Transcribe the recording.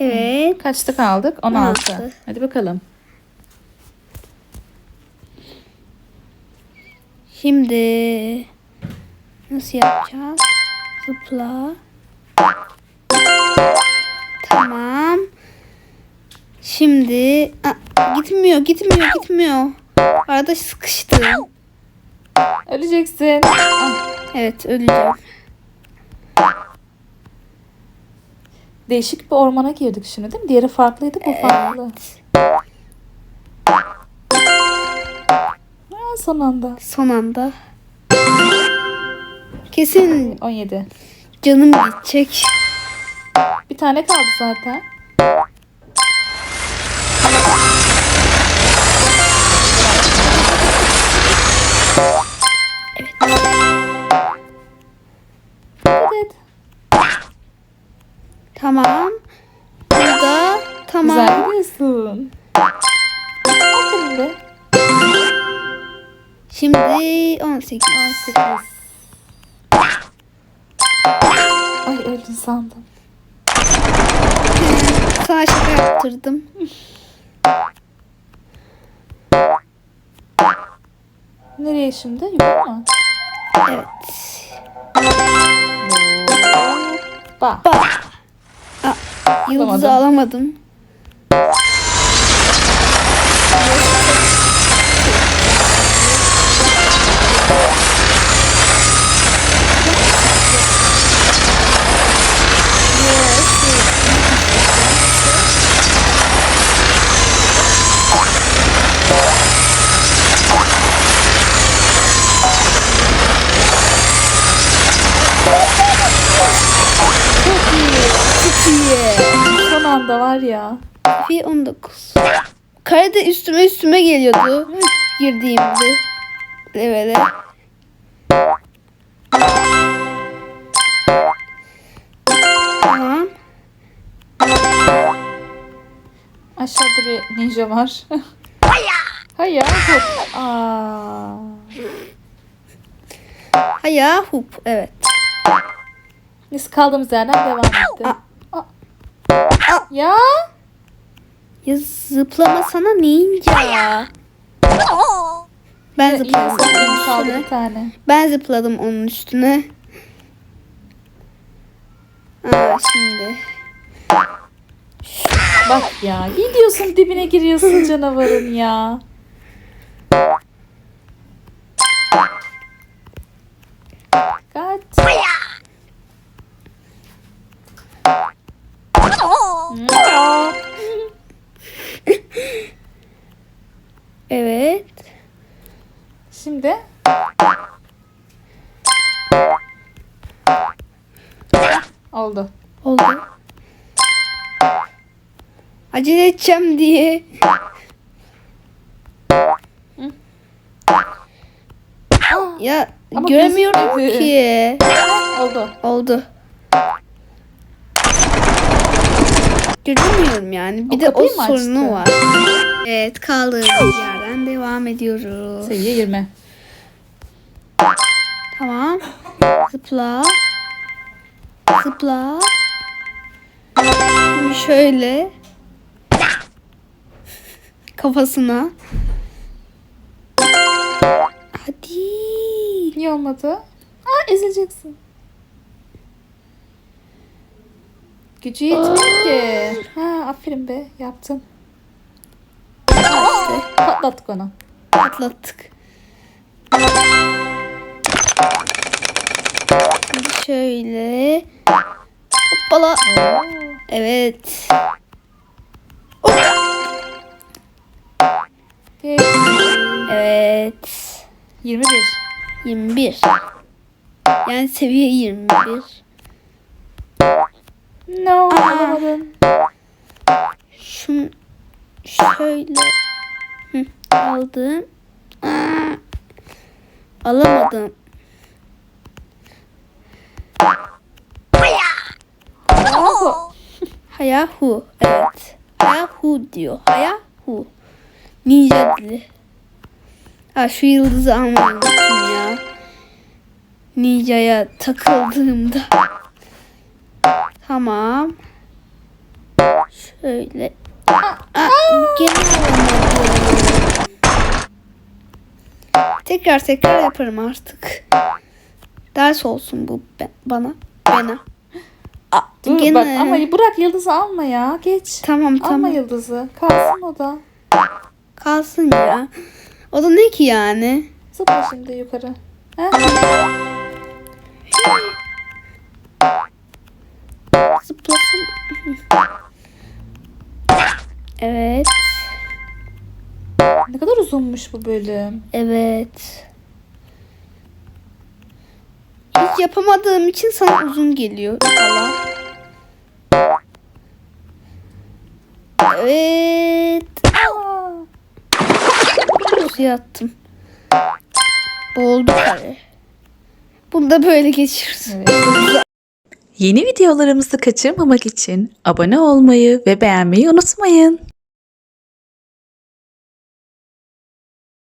Evet. Kaçta kaldık? 16. 16. Hadi bakalım. Şimdi nasıl yapacağız? Zıpla. Tamam. Şimdi Aa, gitmiyor, gitmiyor, gitmiyor. Arada sıkıştım. Öleceksin. Ah, Evet, öleceğim. Değişik bir ormana girdik şimdi değil mi? Diğeri farklıydı bu farklı. Ha, son anda. Son anda. Kesin 17. canım gidecek. Bir tane kaldı zaten. Tamam. Burada tamam. Güzel gidiyorsun. Şimdi 18. 18. Ay öldün sandım. Sana şaka yaptırdım. Nereye şimdi? Yukarı mı? Evet. Hoppa. Bak. Yıldızı Alamadım. alamadım. Çok iyi. Son anda var ya. Bir 19. Kare de üstüme üstüme geliyordu. Girdiğimde. Levele. Tamam. Aşağıda bir ninja var. Hayır. Hop. Aa. Haya hup. Evet. Biz kaldığımız yerden devam etti. Ya. Ya zıplama sana ninja. Ben zıpladım. kaldı üstüne. bir tane. Ben zıpladım onun üstüne. Aa, şimdi. Bak ya. Gidiyorsun dibine giriyorsun canavarın ya. Şimdi oldu. Oldu. Acele edeceğim diye. Ya Ama göremiyorum gözükmedi. ki. oldu. Oldu. Göremiyorum yani. Bir O de o sorunu açtı? var. Evet kaldığımız yerden devam ediyoruz. Sayıya 20. Tamam. Zıpla. Zıpla. Şimdi şöyle. Kafasına. Hadi. Niye olmadı? Aa ezileceksin. Gücü yetmiyor ki. Ha aferin be yaptın. İşte Patlattık onu. atlattık. Şimdi şöyle. Hoppala. Oo. Evet. Geçti. Evet. 21. 21. Yani seviye 21. No. Şunu şöyle aldım. Aa, alamadım. Bravo. Hayahu. Evet. Hayahu diyor. Hayahu. Ninja dili. Ha şu yıldızı unuttum ya. Ninja'ya takıldığımda. Tamam. Şöyle. Aa, gene olamadı. Tekrar tekrar yaparım artık. Ders olsun bu bana. Bana. Aa, Dur gene. bak ama bırak yıldızı alma ya. Geç. Tamam Alma tamam. yıldızı. Kalsın o da. Kalsın ya. O da ne ki yani? Zıpla şimdi yukarı. Heh. Zıplasın. Evet. Ne kadar uzunmuş bu bölüm. Evet. Hiç yapamadığım için sana uzun geliyor falan. Evet. Suya attım. Boğuldu kare. Bunu da böyle geçiyoruz. evet. Yeni videolarımızı kaçırmamak için abone olmayı ve beğenmeyi unutmayın.